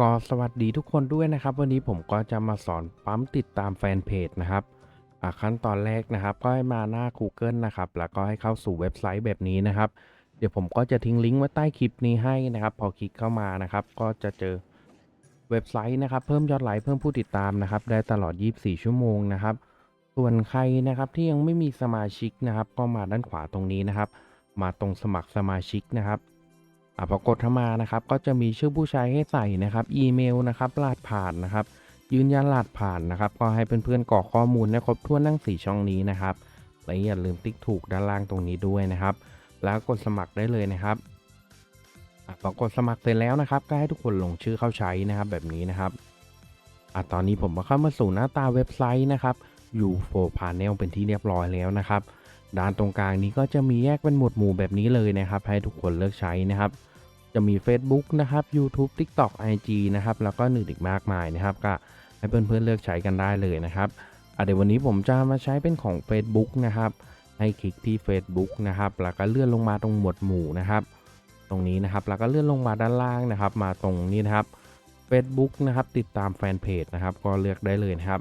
ก็สวัสดีทุกคนด้วยนะครับ วันนี้ผมก็จะมาสอนปั๊มติดตามแฟนเพจนะครับขั้นตอนแรกนะครับ ก็ให้มาหน้า Google นะครับ แล้วก็ให้เข้าสู่เว็บไซต์แบบนี้นะครับ เดี๋ยวผมก็จะทิ้งลิงก์ไว้ใต้คลิปนี้ให้นะครับ พอคลิกเข้ามานะครับ ก็จะเจอเว็บไซต์นะครับ เพิ่มยอดไลค์เพิ่มผู้ติดตามนะครับ ได้ตลอด 24 ชั่วโมงนะครับ ส่วนใครนะครับที่ยังไม่มีสมาชิกนะครับ ก็มาด้านขวาตรงนี้นะครับ มาตรงสมัครสมาชิกนะครับ อะพอกดเข้ามานะครับก็จะมีชื่อผู้ใช้ให้ใส่นะครับอีเมลนะครับรหัสผ่านนะครับ ยืนยันรหัสผ่านนะครับ ก็ให้เพื่อนๆกรอกข้อมูลให้ครบถ้วนทั้ง4ช่องนี้นะครับและอย่าลืมติ๊กถูกด้านล่างตรงนี้ด้วยนะครับ แล้วกดสมัครได้เลยนะครับอพอกดสมัครเสร็จแล้วนะครับ ก็ให้ทุกคนลงชื่อเข้าใช้นะครับแบบนี้นะครับอตอนนี้ผมมาเข้ามาสู่หน้าตาเว็บไซต์นะครับ U4 Panel เป็นที่เรียบร้อยแล้วนะครับ ด้านตรงกลางนี้ก็จะมีแยกเป็นหมวดหมู่แบบนี้เลยนะครับ ให้ทุกคนเลือกใช้นะครับ จะมี Facebook นะครับ YouTube TikTok IG นะครับ แล้วก็อื่นอีกมากมายนะครับ ก็ให้เพื่อนๆเลือกใช้กันได้เลยนะครับเดี๋ยววันนี้ผมจะมาใช้เป็นของ Facebook นะครับ ให้คลิกที่ Facebook นะครับ แล้วก็เลื่อนลงมาตรงหมวดหมู่นะครับ ตรงนี้นะครับ แล้วก็เลื่อนลงมาด้านล่างนะครับ มาตรงนี้นะครับ Facebook นะครับ ติดตามแฟนเพจนะครับ ก็เลือกได้เลยนะครับ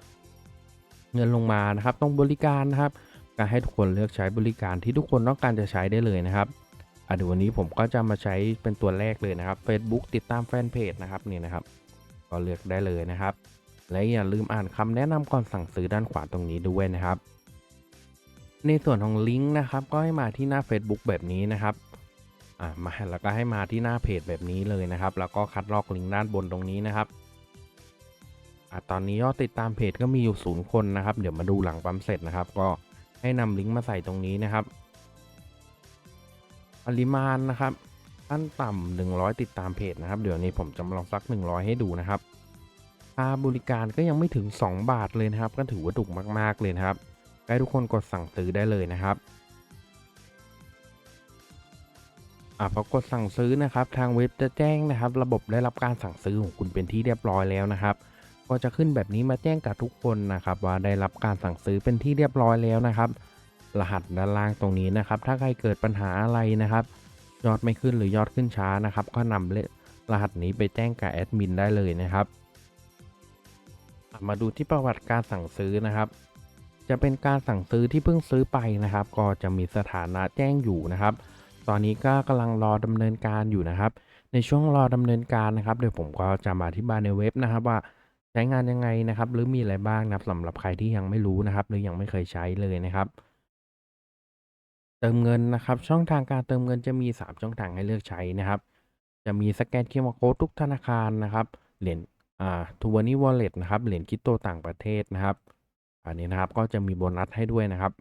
เงินลงมานะครับ ตรงบริการนะครับ ก็ให้ทุกคนเลือกใช้บริการที่ทุกคนต้องการจะใช้ได้เลยนะครับอะเดี๋ยววันนี้ผมก็จะมาใช้เป็นตัวแรกเลยนะครับ Facebook ติดตามแฟนเพจนะครับนี่นะครับ ก็เลือกได้เลยนะครับ และอย่าลืมอ่านคำแนะนำก่อนสั่งซื้อด้านขวาตรงนี้ด้วยนะครับ ในส่วนของลิงก์นะครับ ก็ให้มาที่หน้า Facebook แบบนี้นะครับอ่ามาแล้วก็ให้มาที่หน้าเพจแบบนี้เลยนะครับ แล้วก็คัดลอกลิงก์ด้านบนตรงนี้นะครับอะตอนนี้ยอดติดตามเพจก็มีอยู่ศูนย์คนนะครับ เดี๋ยวมาดูหลังปั๊มเสร็จนะครับ ก็ ให้นำลิงก์มาใส่ตรงนี้นะครับ ปริมาณนะครับขั้นต่ำ100 ติดตามเพจนะครับ เดี๋ยวนี้ผมจะมาลองสัก 100 ให้ดูนะครับค่าบริการก็ยังไม่ถึง 2 บาทเลยนะครับ ก็ถือว่าถูกมาก ๆ เลยนะครับให้ทุกคนกดสั่งซื้อได้เลยนะครับอะพอกดสั่งซื้อนะครับ ทางเว็บจะแจ้งนะครับ ระบบได้รับการสั่งซื้อของคุณเป็นที่เรียบร้อยแล้วนะครับ ก็จะขึ้นแบบนี้มาแจ้งกับทุกคนนะครับ ว่าได้รับการสั่งซื้อเป็นที่เรียบร้อยแล้วนะครับ รหัสด้านล่างตรงนี้นะครับ ถ้าใครเกิดปัญหาอะไรนะครับ ยอดไม่ขึ้นหรือยอดขึ้นช้านะครับ ก็นำเลรหัสนี้ไปแจ้งกับแอดมินได้เลยนะครับมาดูที่ประวัติการสั่งซื้อนะครับ จะเป็นการสั่งซื้อที่เพิ่งซื้อไปนะครับ ก็จะมีสถานะแจ้งอยู่นะครับ ตอนนี้ก็กำลังรอดำเนินการอยู่นะครับ ในช่วงรอดำเนินการนะครับ เดี๋ยวผมก็จะมาอธิบายในเว็บนะครับว่า ใช้งานยังไงนะครับ หรือมีอะไรบ้างนะครับสำหรับใครที่ยังไม่รู้นะครับ หรือยังไม่เคยใช้เลยนะครับ เติมเงินนะครับ ช่องทางการเติมเงินจะมี 3 ช่องทางให้เลือกใช้นะครับ จะมีสแกนเคมโค้ดทุกธนาคารนะครับเหรียญอ่าทูวานี่วอลเล็ตนะครับเหรียญคริปโตต่างประเทศนะครับ อันนี้นะครับก็จะมีโบนัสให้ด้วยนะครับ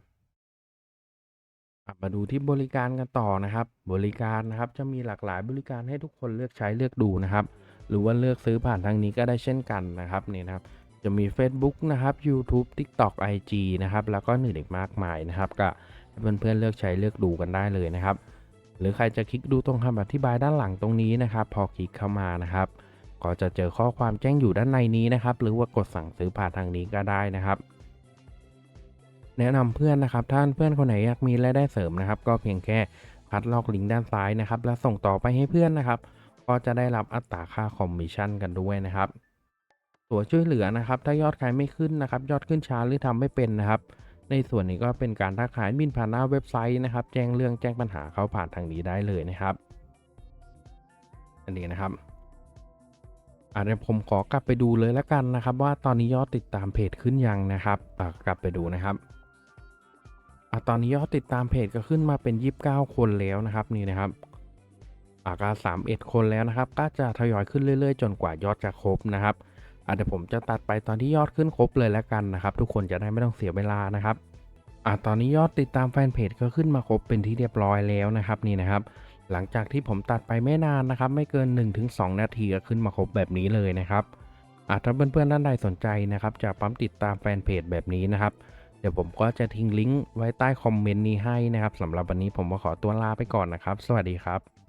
มาดูที่บริการกันต่อนะครับ บริการนะครับจะมีหลากหลายบริการให้ทุกคนเลือกใช้เลือกดูนะครับ หรือว่าเลือกซื้อผ่านทางนี้ก็ได้เช่นกันนะครับนี่นะครับจะมี Facebook นะครับ YouTube TikTok IG นะครับแล้วก็อื่นอีกมากมายนะครับ ก็เพื่อนๆเลือกใช้เลือกดูกันได้เลยนะครับ หรือใครจะคลิกดูตรงคำอธิบายด้านหลังตรงนี้นะครับ พอคลิกเข้ามานะครับ ก็จะเจอข้อความแจ้งอยู่ด้านในนี้นะครับ หรือว่ากดสั่งซื้อผ่านทางนี้ก็ได้นะครับ แนะนำเพื่อนนะครับท่านเพื่อนคนไหนอยากมีรายได้เสริมนะครับ ก็เพียงแค่คัดลอกลิงก์ด้านซ้ายนะครับ แล้วส่งต่อไปให้เพื่อนนะครับ ก็จะได้รับอัตราค่าคอมมิชชั่นกันด้วยนะครับ ตัวช่วยเหลือนะครับ ถ้ายอดขายไม่ขึ้นนะครับ ยอดขึ้นช้าหรือทำไม่เป็นนะครับ ในส่วนนี้ก็เป็นการทักขายบินผ่านหน้าเว็บไซต์นะครับ แจ้งเรื่องแจ้งปัญหาเข้าผ่านทางนี้ได้เลยนะครับ อันนี้นะครับอะเดี๋ยวผมขอกลับไปดูเลยแล้วกันนะครับ ว่าตอนนี้ยอดติดตามเพจขึ้นยังนะครับกลับไปดูนะครับอะตอนนี้ยอดติดตามเพจก็ขึ้นมาเป็น 29 คนแล้วนะครับนี่นะครับ อะก็31คนแล้วนะครับ ก็จะทยอยขึ้นเรื่อยๆ จนกว่ายอดจะครบนะครับอะเดี๋ยวผมจะตัดไปตอนที่ยอดขึ้นครบเลยแล้วกันนะครับ ทุกคนจะได้ไม่ต้องเสียเวลานะครับอะตอนนี้ยอดติดตามแฟนเพจก็ขึ้นมาครบเป็นที่เรียบร้อยแล้วนะครับนี่นะครับ หลังจากที่ผมตัดไปไม่นานนะครับ ไม่เกิน 1-2 นาทีก็ขึ้นมาครบแบบนี้เลยนะครับอะถ้าเพื่อนๆท่านใดสนใจนะครับจะปั๊มติดตามแฟนเพจแบบนี้นะครับ เดี๋ยวผมก็จะทิ้งลิงก์ไว้ใต้คอมเมนต์นี้ให้นะครับสำหรับวันนี้ผมก็ขอตัวลาไปก่อนนะครับ สวัสดีครับ